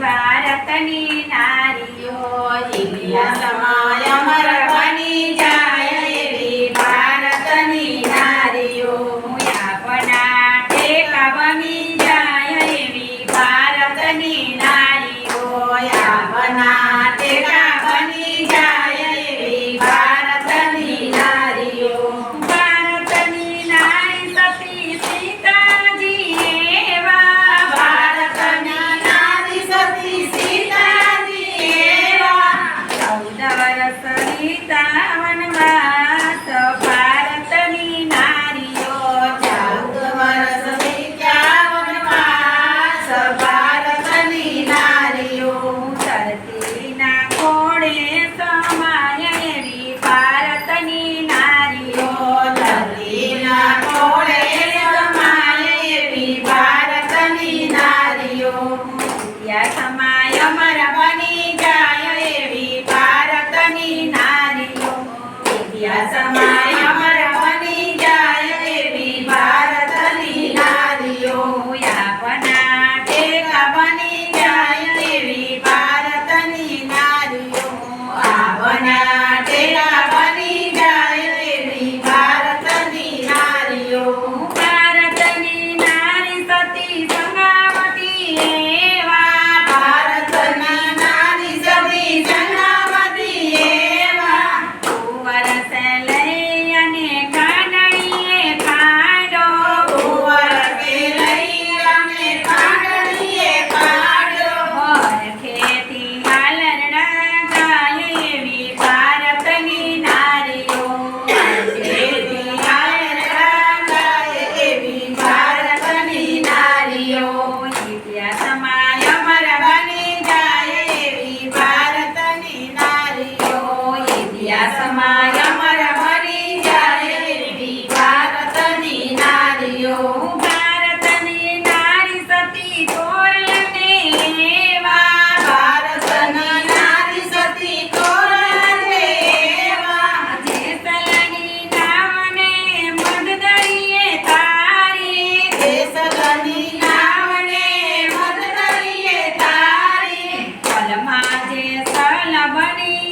ભારતની નારીઓ ઇન્ડિયા સમાય મરવાની જાય એવી ભારતની નારીઓ આપણા ટેકા બની જાય એવી ભારતની નારીઓ આપણા వ్యాసమ money.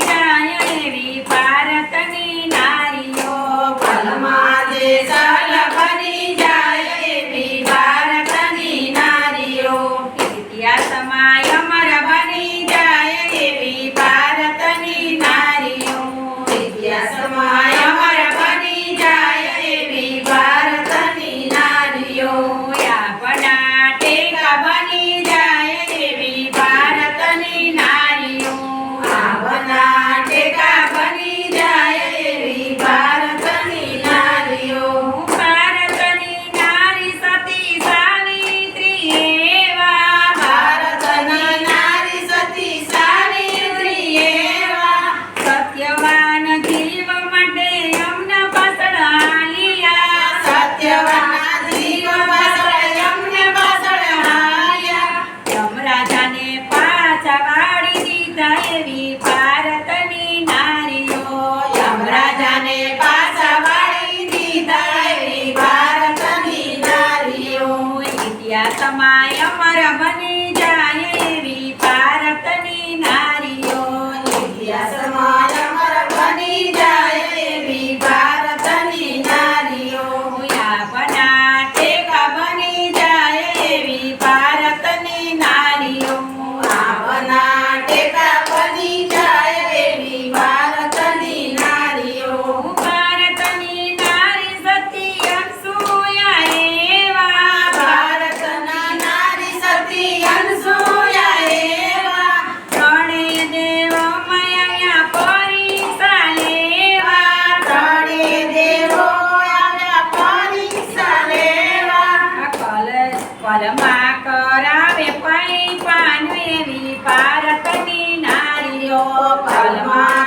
પાલમાં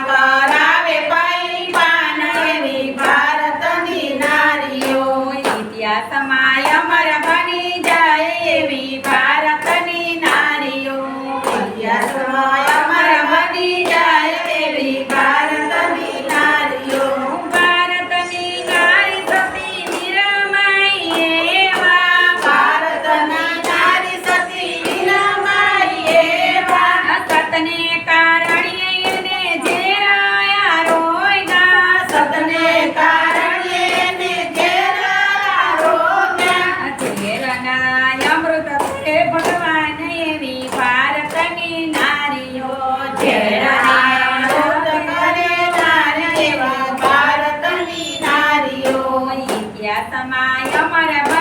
I'm maior maré vai.